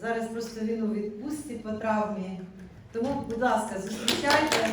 Зараз просто він у відпустці по травмі. Тому, будь ласка, зустрічайте.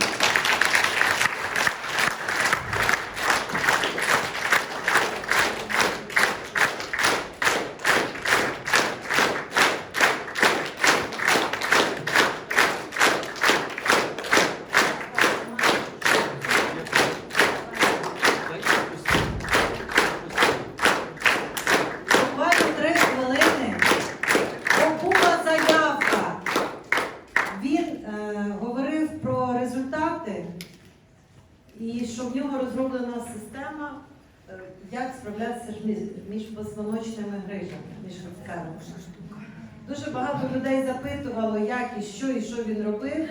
Дуже багато людей запитувало, як і що, і що він робив.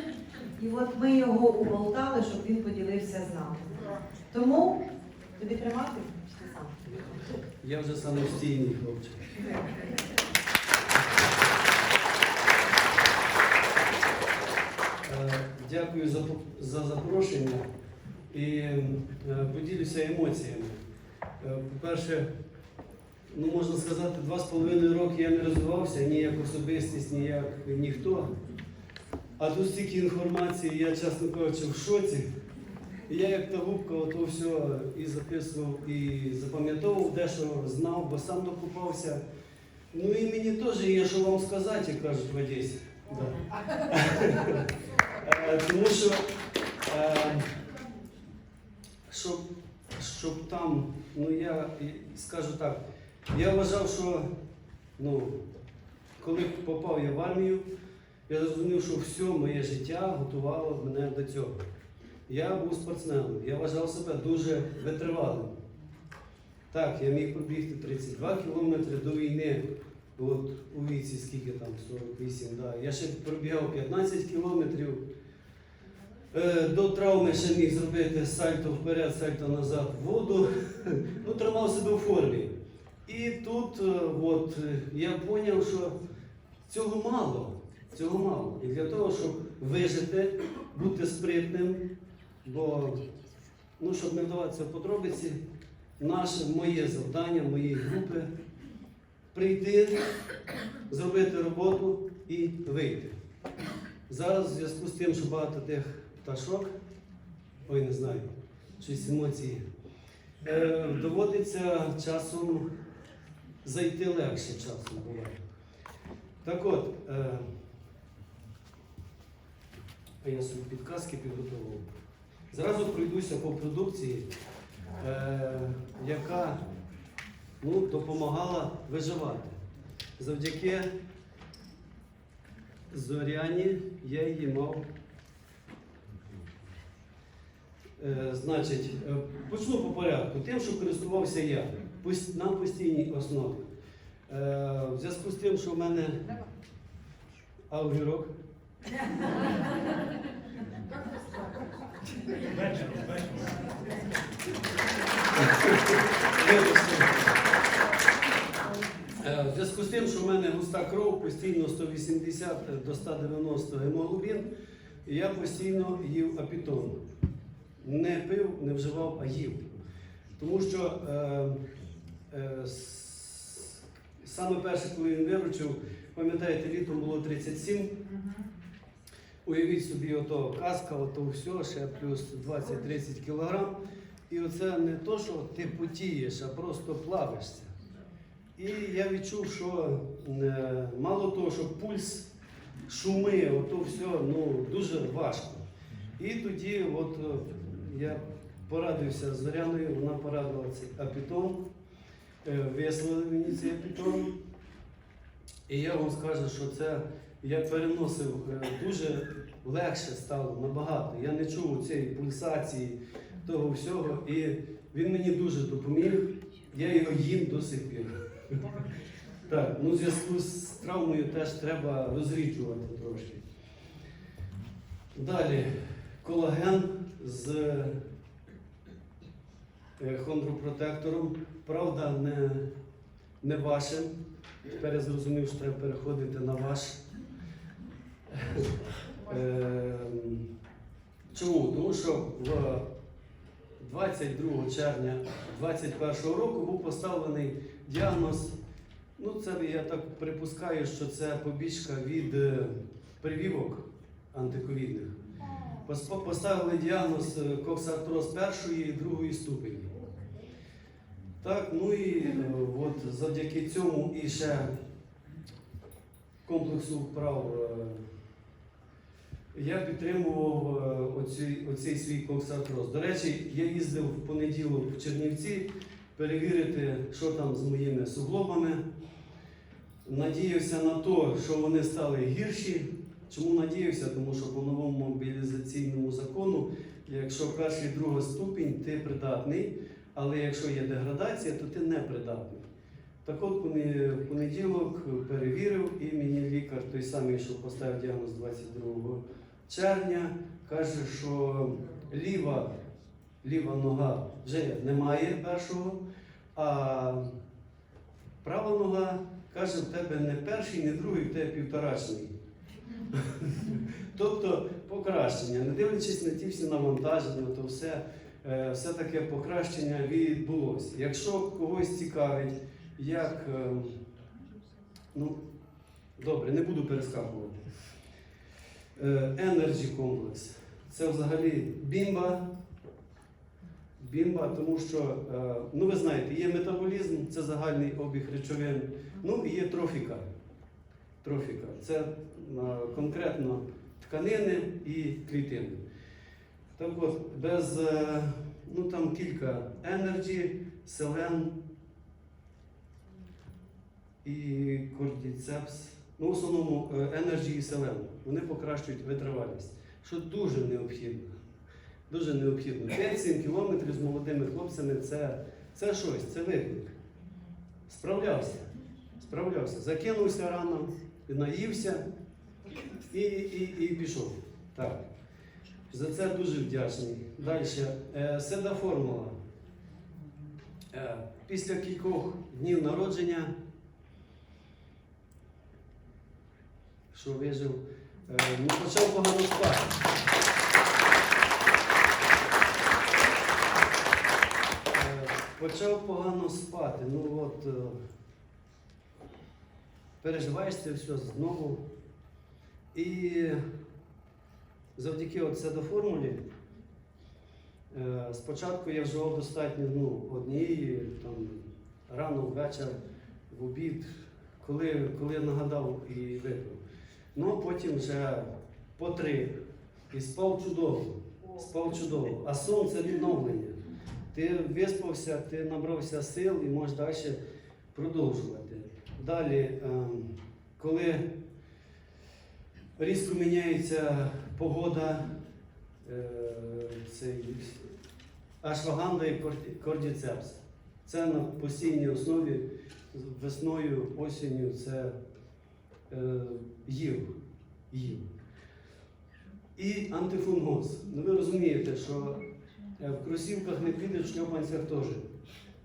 І от ми його уболтали, щоб він поділився з нами. Тому тобі тримати? Я вже самостійний хлопчик. Е, Дякую за, за запрошення і е, поділюся емоціями. Е, По-перше, ну можна сказати, два з половиною роки я не розвивався ні як особистість, ні як ніхто. А тут стільки інформації, я, чесно кажучи, в шоці. І я як та губка, ото все і записував, і запам'ятовував дещо знав, бо сам докупався. Ну і мені теж є що вам сказати, як кажуть в Одесі. Е, Тому що, е, щоб, щоб там, ну я скажу так, я вважав, що ну, коли попав я в армію, я зрозумів, що все моє життя готувало мене до цього. Я був спортсменом, я вважав себе дуже витривалим. Так, я міг пробігти 32 кілометри до війни, от у віці, скільки там, 48, да. я ще пробігав 15 кілометрів. Е, До травми ще міг зробити сальто вперед, сальто назад в воду. Ну, тримав себе в формі. І тут е, от, е, я зрозумів, що цього мало. Цього мало. І для того, щоб вижити, бути спритним, бо, ну, щоб не вдаватися в подробиці, наше моє завдання, моєї групи прийти, зробити роботу і вийти. Зараз в зв'язку з тим, що багато тих пташок, ой, не знаю, щось емоції, е, доводиться часом зайти легше часом буває. Так от, е, я собі підказки підготував. Зразу пройдуся по продукції, е, яка ну, допомагала виживати. Завдяки Зоряні я її мав. Е, значить, е, почну по порядку. Тим, що користувався я на постійній основі. Е, в зв'язку з тим, що в мене огірок. Е, В зв'язку з тим, що в мене густа кров, постійно 180 до 190 гемоглобін, я постійно їв апітон. Не пив, не вживав, а їв. Тому що е, е, саме перше, коли він виручив, пам'ятаєте, літом було 37. Уявіть собі, ото каска, ото все, ще плюс 20-30 кілограм. І оце не то, що ти потієш, а просто плавишся. І я відчув, що е, мало того, що пульс, шуми, ото все ну, дуже важко. І тоді от, е, я порадився з Зоряною, вона порадила цей апітон, е, вислали мені цей апітон. І я вам скажу, що це я переносив е, дуже легше стало набагато. Я не чув цієї пульсації, того всього. І він мені дуже допоміг. Я його їм до сих пір. Так, ну в зв'язку з травмою теж треба розріджувати трошки. Далі колаген з е, хондропротектором. Правда, не, не вашим. Тепер я зрозумів, що треба переходити на ваш. Ем, Чому? Тому що в 22 червня 2021 року був поставлений діагноз Ну, це я так припускаю, що це побічка від е, прививок антиковідних. Пос- Поставили діагноз е, коксартроз першої і другої ступені. Так, ну і е, от завдяки цьому і ще комплексу вправ е, я підтримував оцей, оцей свій коксартроз. До речі, я їздив в понеділок в Чернівці перевірити, що там з моїми суглобами. Надіявся на те, що вони стали гірші. Чому надіявся? Тому що по новому мобілізаційному закону, якщо перший друга ступінь, ти придатний, але якщо є деградація, то ти не придатний. Так от в понеділок перевірив, і мені лікар, той самий, що поставив діагноз 22 червня, каже, що ліва, ліва нога вже немає першого, а права нога каже, в тебе не перший, не другий, в тебе півторачний. Тобто покращення, не дивлячись на ті всі навантаження, то все, е, все таке покращення відбулося. Якщо когось цікавить, як. е, Ну, добре, не буду перескакувати. Е, Energy комплекс. Це взагалі бімба. Бімба, тому що, ну ви знаєте, є метаболізм, це загальний обіг речовин, ну і є трофіка. Трофіка. Це конкретно тканини і клітини. Так от, без, е, ну там кілька Energy, селен і кордіцепс. Ну, в основному е, Energy і селен. Вони покращують витривалість, що дуже необхідно. Дуже необхідно. 5-7 кілометрів з молодими хлопцями це, це щось, це виклик. Справлявся. Справлявся. Закинувся рано, наївся і, і, і пішов. Так. За це дуже вдячний. Далі. Е, Седа формула. Е, після кількох днів народження, що вижив, е, ну, почав погано спати. Почав погано спати. Ну от переживаєш це все знову. І завдяки от седоформулі, е, спочатку я вживав достатньо ну, однієї, там, рано, ввечір, в обід, коли, коли нагадав і випив. Ну, а потім вже по три. І спав чудово. Спав чудово. А сон це відновлення. Ти виспався, ти набрався сил і можеш далі продовжувати. Далі, ем, коли різко міняється погода, е, цей ашваганда і кордіцепс. Це на постійній основі весною, осінню це е, їв. їв. І антифунгоз. Ну ви розумієте, що е, в кросівках не підеш, в шльопанцях теж.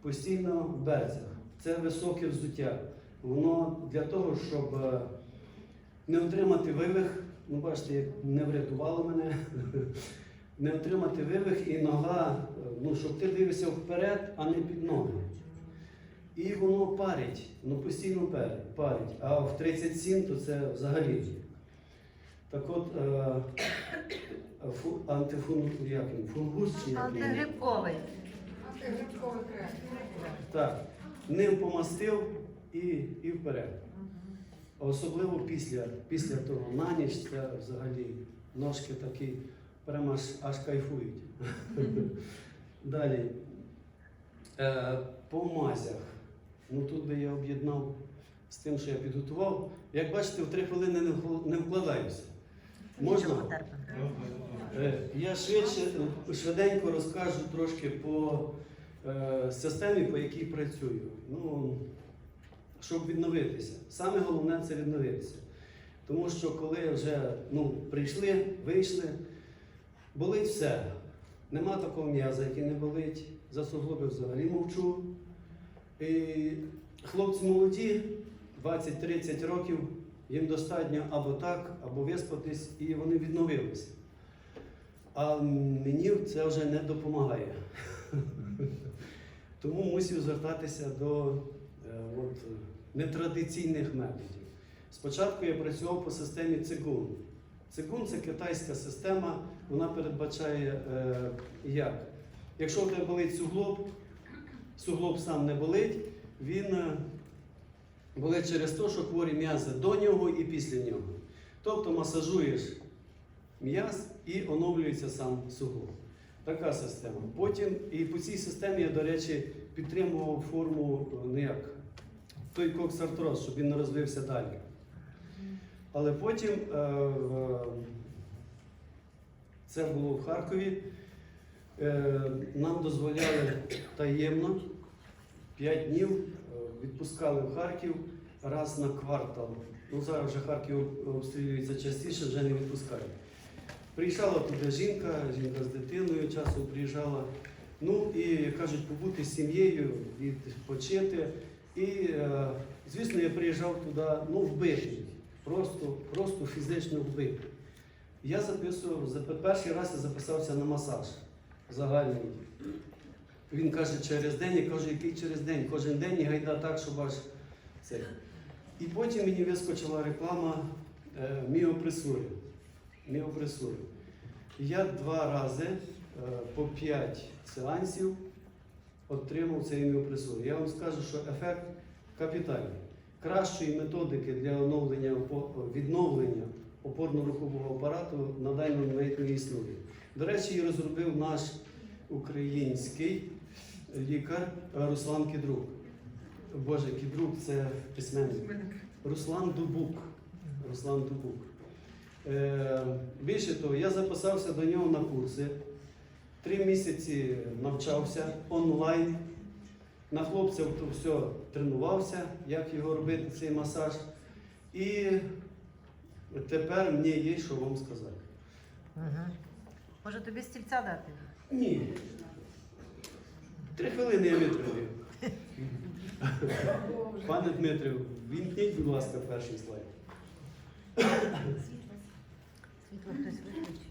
Постійно в берцях. Це високе взуття. Воно для того, щоб не отримати вивих, ну бачите, як не врятувало мене, не отримати вивих і нога, ну, щоб ти дивився вперед, а не під ноги. І воно парить, ну постійно парить, парить. А в 37 то це взагалі. Так от, е, фу, антифун, як він, фунгус чи як він? Антигрибковий. Антигрибковий крем. Так, ним помастив і, і вперед. Особливо після, після того на ніч це взагалі ножки такі прямо аж, аж кайфують. Далі. Е, по мазях. Ну тут би я об'єднав з тим, що я підготував. Як бачите, в три хвилини не вкладаюся. Можна? Е, Я швидше, е, швиденько розкажу трошки по е, системі, по якій працюю. Ну, щоб відновитися. Саме головне це відновитися. Тому що коли вже ну, прийшли, вийшли, болить все. Нема такого м'яза, який не болить. За суглоби взагалі мовчу. І хлопці молоді, 20-30 років, їм достатньо або так, або виспатись, і вони відновилися. А мені це вже не допомагає. Тому мусив звертатися до от, нетрадиційних методів. Спочатку я працював по системі цигун. Цигун це китайська система, вона передбачає е, як? Якщо в тебе болить суглоб, суглоб сам не болить, він е, болить через те, що хворі м'язи до нього і після нього. Тобто масажуєш м'яз і оновлюється сам суглоб. Така система. Потім і по цій системі я, до речі, підтримував форму е, ну як, той коксартроз, щоб він не розвився далі. Але потім е, це було в Харкові. Е, нам дозволяли таємно 5 днів е, відпускали в Харків раз на квартал. Ну зараз вже Харків обстрілюється частіше, вже не відпускають. Приїжджала туди жінка, жінка з дитиною часом приїжджала. Ну і кажуть, побути з сім'єю, відпочити. І, е, звісно, я приїжджав туди, ну, вбитий, просто, просто фізично вбитий. Я записував, за перший раз я записався на масаж загальний. Він каже, через день, я кажу, який через день? Кожен день і гайда так, щоб аж це. І потім мені вискочила реклама е, міопресури. Міопресури. Я два рази е, по 5 сеансів отримав цей міопресур. Я вам скажу, що ефект капітальний. Кращої методики для оновлення відновлення опорно-рухового апарату на даний момент не існує. До речі, її розробив наш український лікар Руслан Кідрук. Боже, Кідрук це письменник. Руслан Дубук. Руслан Дубук. Е, більше того, я записався до нього на курси. Три місяці навчався онлайн. На хлопців то все тренувався, як його робити, цей масаж. І тепер мені є що вам сказати. Угу. Може тобі стільця дати? Ні. Три хвилини я витримаю. Пане Дмитрів, вімкніть, будь ласка, перший слайд. Світло хтось виключить.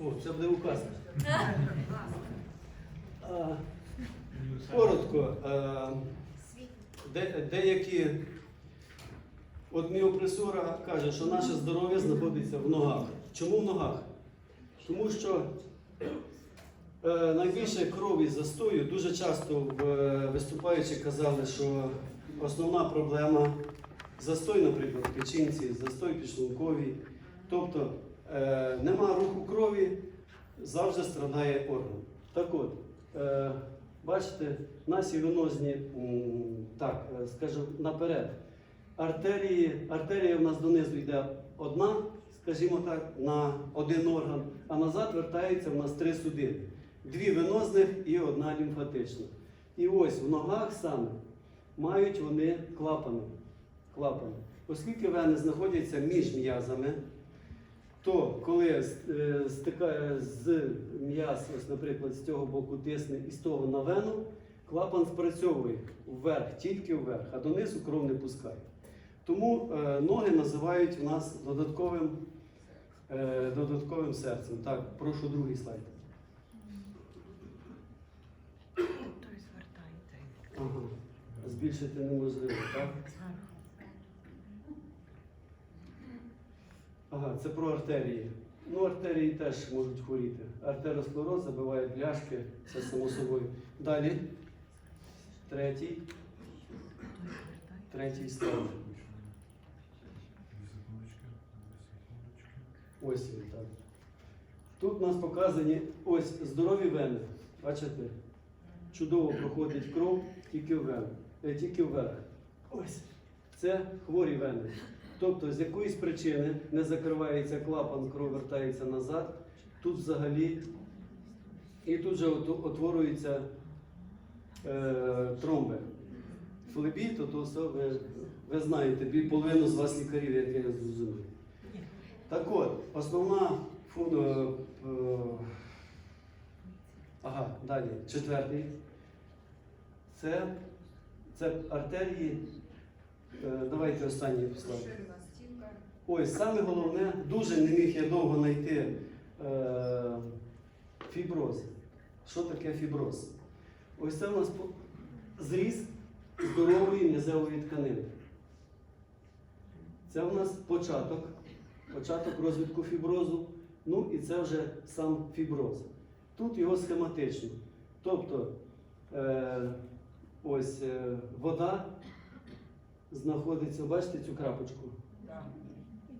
О, це буде указка. А, Коротко, де, деякі от міопресура каже, що наше здоров'я знаходиться в ногах. Чому в ногах? Тому що е, найбільше крові застою дуже часто е, виступаючи казали, що основна проблема застой, наприклад, в печінці, застой підшлунковій. Тобто е, нема руху крові, завжди страдає орган. Так от, е, бачите, наші венозні, так, е, скажу наперед, артерії, артерія в нас донизу йде одна, скажімо так, на один орган, а назад вертається в нас три судини. Дві венозних і одна лімфатична. І ось в ногах саме мають вони клапани. клапани. Оскільки вени знаходяться між м'язами, то коли е, стикає з м'яз, ось, наприклад, з цього боку тисне і з того на вену, клапан спрацьовує вверх, тільки вверх, а донизу кров не пускає. Тому е, ноги називають в нас додатковим, е, додатковим серцем. Так, прошу другий слайд. Ага. Збільшити неможливо, так? Ага, це про артерії. Ну, артерії теж можуть хворіти. Артеросклероз забиває пляшки, це само собою. Далі. Третій. Третій слайд. Ось він так. Тут у нас показані ось здорові вени. Бачите? Чудово проходить кров тільки вверх. Е, тільки вверх. Ось. Це хворі вени. Тобто з якоїсь причини не закривається клапан, кров вертається назад. Тут взагалі і тут же утворюються е, тромби. Флебіт, то, то все ви, ви знаєте, половину з вас лікарів, як я зрозумів. Так от, основна фу, е, е, ага, далі, четвертий. Це, це артерії. Е, давайте останній слайд. Ось саме головне, дуже не міг я довго знайти е, фіброз. Що таке фіброз? Ось це у нас зріз здорової м'язевої тканини. Це в нас початок, початок розвитку фіброзу. Ну і це вже сам фіброз. Тут його схематично. Тобто е, ось е, вода знаходиться, бачите цю крапочку?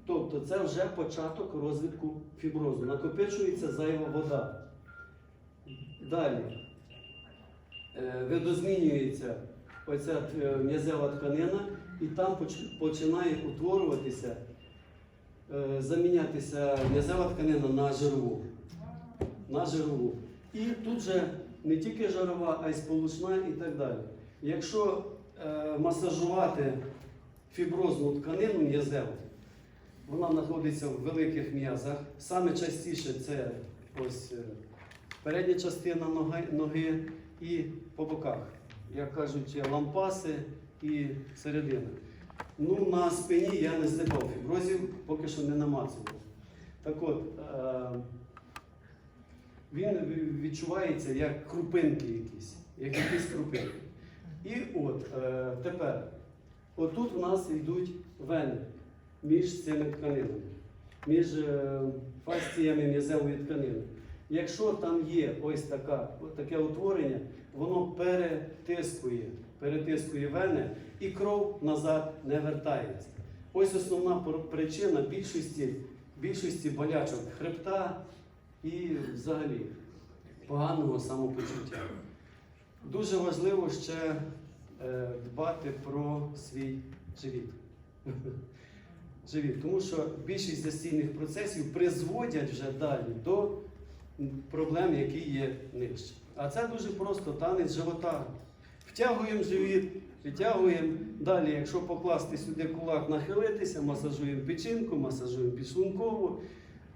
Тобто це вже початок розвитку фіброзу. Накопичується зайва вода. Далі е, видозмінюється оця е, м'язева тканина, і там починає утворюватися, е, замінятися м'язева тканина на жирову. На жирову. І тут же не тільки жирова, а й сполучна і так далі. Якщо масажувати фіброзну тканину м'язеву, вона знаходиться в великих м'язах. Саме частіше це ось е, передня частина ноги, ноги і по боках. Як кажуть, лампаси і середина. Ну, на спині я не здибав фіброзів, поки що не намацував. Так от, е, він відчувається як крупинки якісь, як якісь крупинки. І от е, тепер, отут в нас йдуть вени між цими тканинами, між е, фасціями м'язевої тканини. Якщо там є ось така, таке утворення, воно перетискує, перетискує вени і кров назад не вертається. Ось основна причина більшості, більшості болячок хребта і взагалі поганого самопочуття. Дуже важливо ще е, дбати про свій живіт. Живіт, тому що більшість застійних процесів призводять вже далі до проблем, які є нижче. А це дуже просто танець живота. Втягуємо живіт, витягуємо. Далі, якщо покласти сюди кулак, нахилитися, масажуємо печінку, масажуємо підшлункову.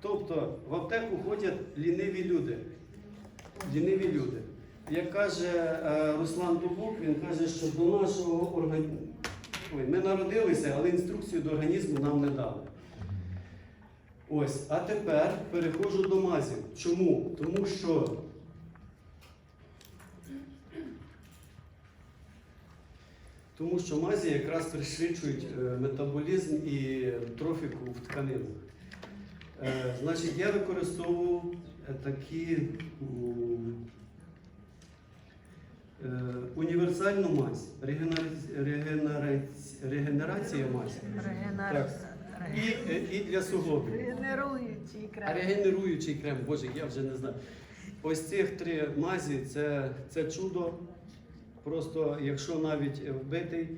Тобто в аптеку ходять ліниві люди. Ліниві люди. Як каже е, Руслан Дубук, він каже, що до нашого організму. Ми народилися, але інструкцію до організму нам не дали. Ось, а тепер переходжу до мазів. Чому? Тому що тому що мазі якраз пришвидшують е, метаболізм і трофіку в тканинах. Е, Значить, я використовував такі універсальну мазь, регенера- регенера- регенерація мазь. Регенер... І, е, і для суглобів. Регенеруючий крем. регенеруючий крем, боже, я вже не знаю. Ось цих три мазі це, це чудо. Просто якщо навіть вбитий,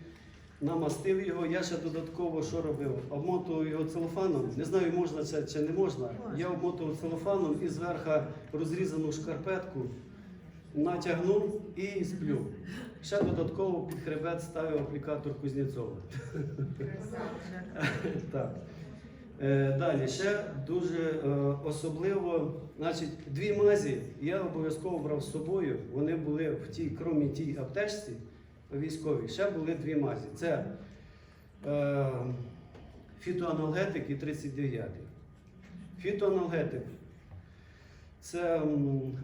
намастив його, я ще додатково що робив? Обмотував його целофаном. Не знаю, можна це чи не можна. Я обмотував целофаном і зверху розрізану шкарпетку натягнув і сплю. Ще додатково під хребет ставив аплікатор Кузнєцова. Так. Е, Далі ще дуже е, особливо, значить, дві мазі я обов'язково брав з собою. Вони були в тій, крім тій аптечці військовій, ще були дві мазі. Це е, фітоаналгетик і 39. Фітоаналгетик. Це,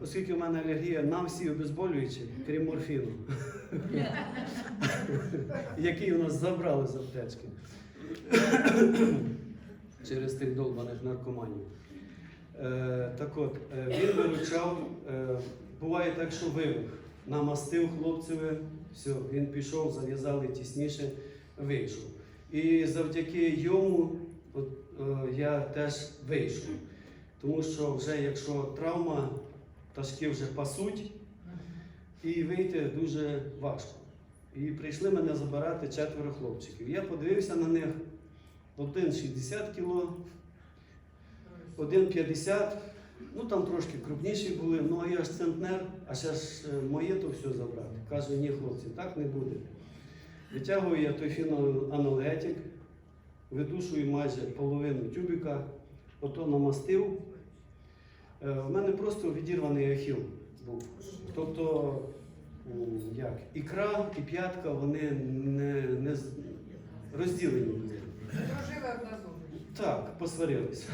оскільки в мене алергія на всі обезболюючі, крім морфіну, який у нас забрали з аптечки через тих долбаних наркоманів. Е, так от, е, він виручав, е, буває так, що вивих. Намастив хлопцеві, все, він пішов, зав'язали тісніше, вийшов. І завдяки йому от, я теж вийшов. Тому що вже якщо травма, пташки вже пасуть, і вийти дуже важко. І прийшли мене забирати четверо хлопчиків. Я подивився на них. Один 60 кіло, один 50, ну там трошки крупніші були, ну а я ж центнер, а ще ж е, моє то все забрати. Кажу, ні, хлопці, так не буде. Витягую я той фіноаналгетик, видушую майже половину тюбика, ото намастив. Е, В мене просто відірваний ахіл був. Тобто, як, ікра і п'ятка, вони не, не розділені були. Дружили одна. Так, посварилися.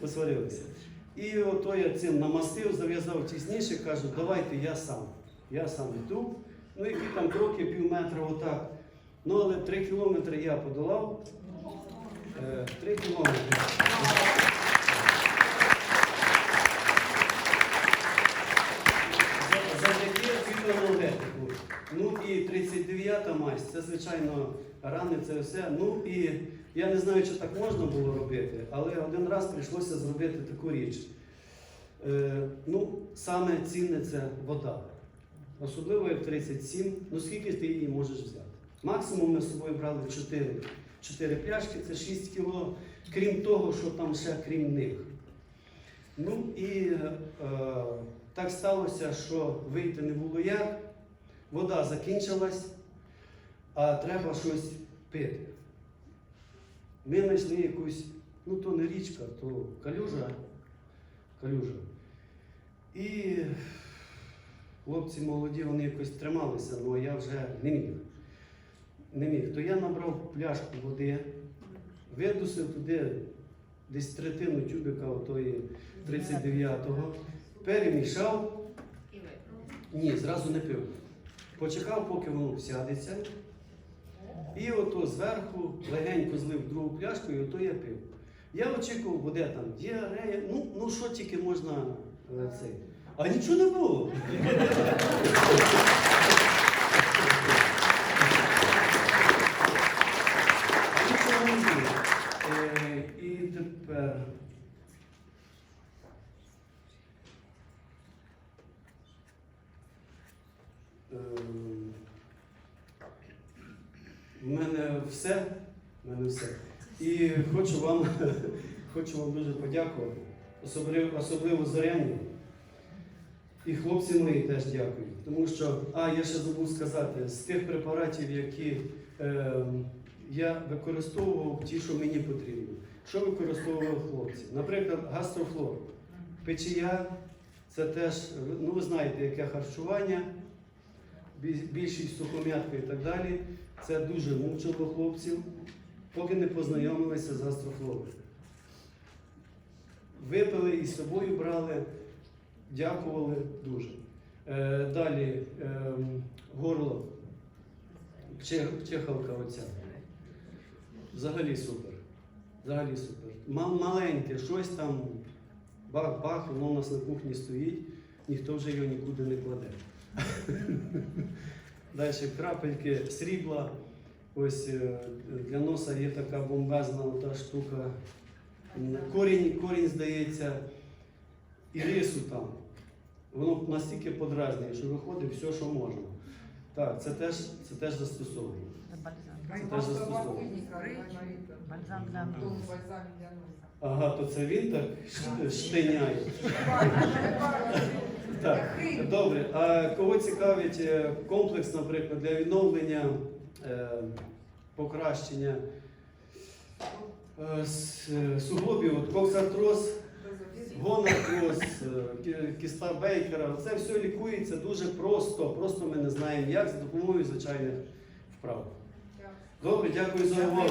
посварилися. І ото я цим намастив, зав'язав тісніше, кажу, давайте я сам. Я сам йду, Ну, які там кроки, пів метра, отак. Ну, але три кілометри я подолав. Е, Три кілометри. За- Завдяки фітоенергетику. Ну і 39-та мазь, це звичайно рани, це все. Ну і я не знаю, чи так можна було робити, але один раз прийшлося зробити таку річ. Е, ну, саме цінне це вода. Особливо як 37. Ну скільки ти її можеш взяти? Максимум ми з собою брали 4, 4 пляшки, це 6 кіло, крім того, що там ще крім них. Ну і е, так сталося, що вийти не було як, вода закінчилась, а треба щось пити. Ми знайшли якусь, ну то не річка, то калюжа. калюжа. І хлопці молоді, вони якось трималися, але я вже не міг. Не міг. То я набрав пляшку води, видусив туди десь третину тюбика отої 39-го, перемішав. Ні, зразу не пив. Почекав, поки воно всядеться. І ото зверху легенько злив другу пляшку, і ото я пив. Я очікував, буде там діарея, ну, ну що тільки можна е, цей. А нічого не було. А нічого не було. Е, і тепер. Ем, У мене все. У мене все. І хочу вам, хочу вам дуже подякувати, особливо, особливо Зоряні. І хлопці мої теж дякую. Тому що, а я ще забув сказати, з тих препаратів, які е, я використовував, ті, що мені потрібно. Що використовували хлопці? Наприклад, гастрофлор. Печія це теж, ну ви знаєте, яке харчування, більшість сухом'ятка і так далі. Це дуже мучило хлопців, поки не познайомилися з гастрофлором. Випили і з собою брали, дякували дуже. Е, далі ем, горло, Че- чехалка оця. Взагалі супер. Взагалі супер. Ма- маленьке, щось там, бах-бах, воно у нас на кухні стоїть, ніхто вже його нікуди не кладе. Далі крапельки срібла. Ось е, для носа є така бомбезна та штука. Корінь, корінь здається, і рису там. Воно настільки подразнює, що виходить все, що можна. Так, це теж, це теж. Это бальзам. теж носа. бальзам для носа. Ага, то це він так штиняє. Так, добре. А кого цікавить е, комплекс, наприклад, для відновлення, е, покращення е, суглобів, от коксартроз, гонартроз, кіста Бейкера, це все лікується дуже просто. Просто ми не знаємо як за допомогою звичайних вправ. Добре, дякую за увагу.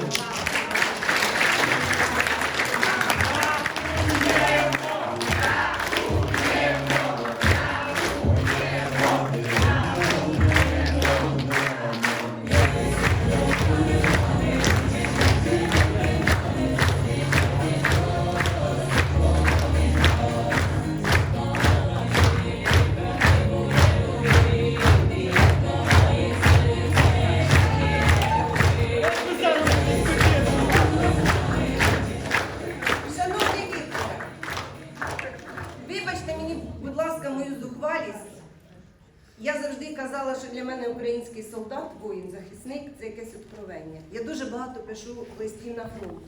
Пишу листів на фронт,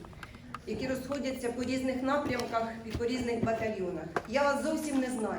які розходяться по різних напрямках і по різних батальйонах. Я вас зовсім не знаю.